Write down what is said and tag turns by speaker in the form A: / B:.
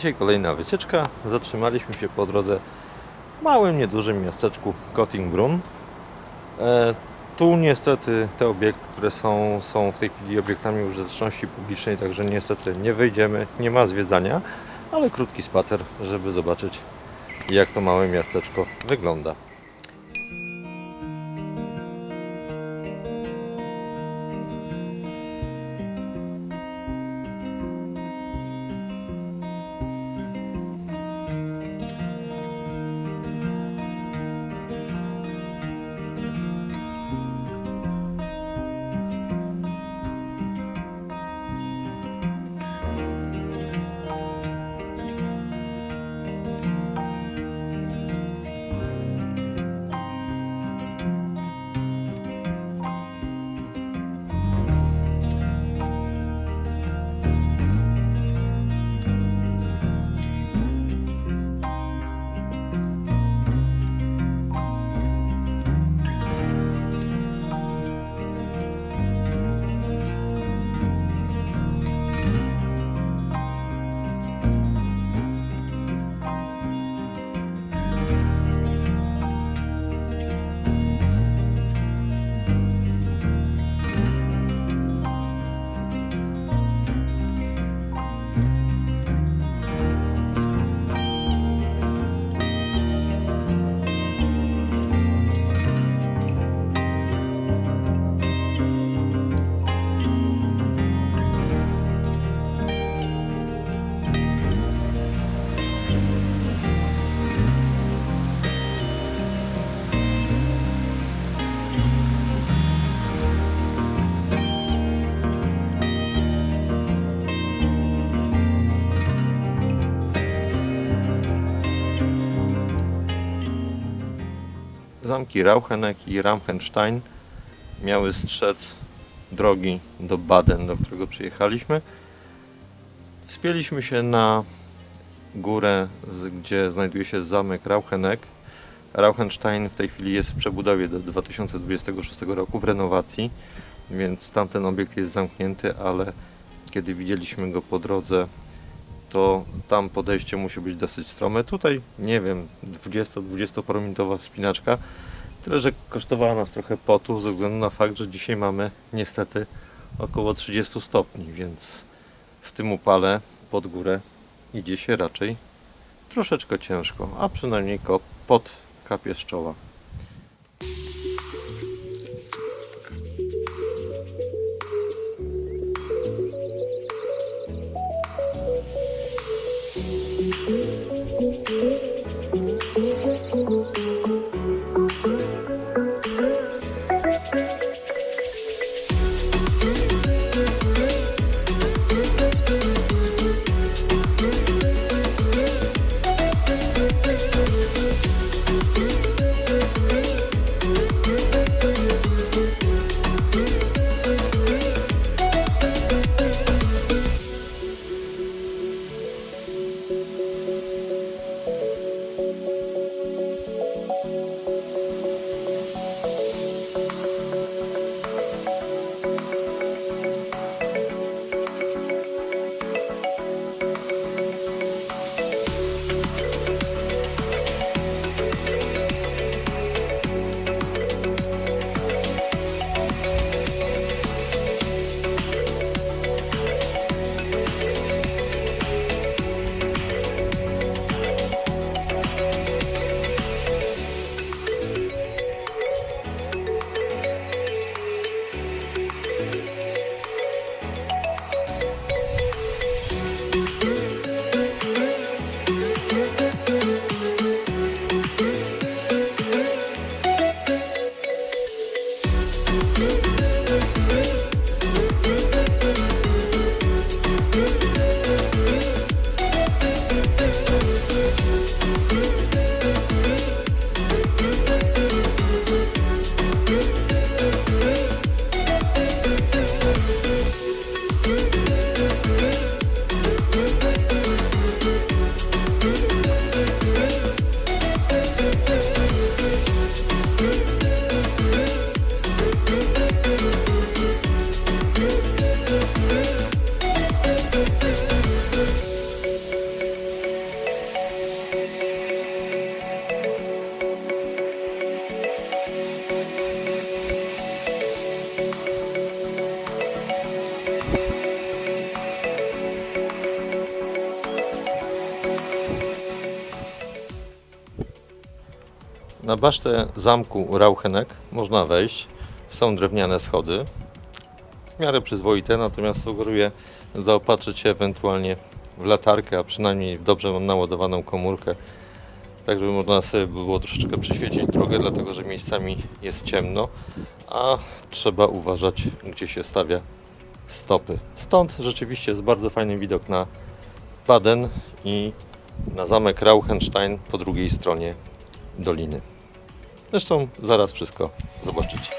A: Dzisiaj kolejna wycieczka. Zatrzymaliśmy się po drodze w małym, niedużym miasteczku Kottingbrunn. E, tu niestety te obiekty, które są, są w tej chwili obiektami użyteczności publicznej, także niestety nie wyjdziemy, nie ma zwiedzania, ale krótki spacer, żeby zobaczyć jak to małe miasteczko wygląda. Zamki Raucheneck i Ramchenstein miały strzec drogi do Baden, do którego przyjechaliśmy. Wspięliśmy się na górę, gdzie znajduje się zamek Raucheneck. Rauchenstein w tej chwili jest w przebudowie do 2026 roku, w renowacji, więc tamten obiekt jest zamknięty, ale kiedy widzieliśmy go po drodze, to tam podejście musi być dosyć strome. Tutaj, nie wiem, 20-20 parominutowa wspinaczka, tyle że kosztowała nas trochę potu ze względu na fakt, że dzisiaj mamy niestety około 30 stopni, więc w tym upale pod górę idzie się raczej troszeczkę ciężko, a przynajmniej pot kapie z czoła. Na basztę zamku Rauchenek można wejść. Są drewniane schody. W miarę przyzwoite, natomiast sugeruję zaopatrzyć się ewentualnie w latarkę, a przynajmniej w dobrze naładowaną komórkę, tak żeby można sobie było troszeczkę przyświecić drogę, dlatego że miejscami jest ciemno, a trzeba uważać, gdzie się stawia stopy. Stąd rzeczywiście jest bardzo fajny widok na Baden i na zamek Rauchenstein po drugiej stronie doliny. Zresztą zaraz wszystko zobaczycie.